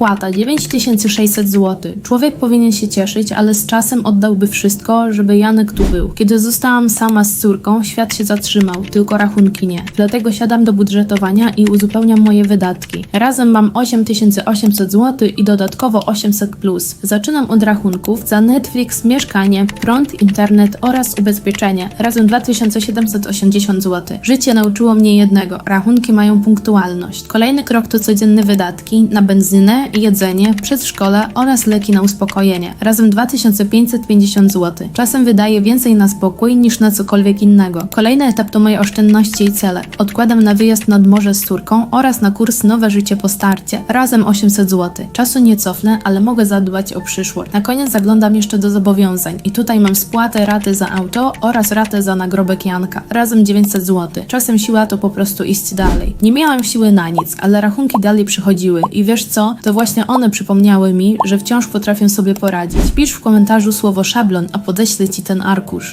Wypłata 9600 zł. Człowiek powinien się cieszyć, ale z czasem oddałby wszystko, żeby Janek tu był. Kiedy zostałam sama z córką, świat się zatrzymał, tylko rachunki nie. Dlatego siadam do budżetowania i uzupełniam moje wydatki. Razem mam 8800 zł i dodatkowo 800 plus. Zaczynam od rachunków za Netflix, mieszkanie, prąd, internet oraz ubezpieczenie. Razem 2780 zł. Życie nauczyło mnie jednego. Rachunki mają punktualność. Kolejny krok to codzienne wydatki na benzynę, jedzenie, przedszkole oraz leki na uspokojenie. Razem 2550 zł. Czasem wydaję więcej na spokój niż na cokolwiek innego. Kolejny etap to moje oszczędności i cele. Odkładam na wyjazd nad morze z córką oraz na kurs Nowe Życie po starcie. Razem 800 zł. Czasu nie cofnę, ale mogę zadbać o przyszłość. Na koniec zaglądam jeszcze do zobowiązań i tutaj mam spłatę raty za auto oraz ratę za nagrobek Janka. Razem 900 zł. Czasem siła to po prostu iść dalej. Nie miałam siły na nic, ale rachunki dalej przychodziły i wiesz co? To właśnie one przypomniały mi, że wciąż potrafię sobie poradzić. Pisz w komentarzu słowo szablon, a podeślę ci ten arkusz.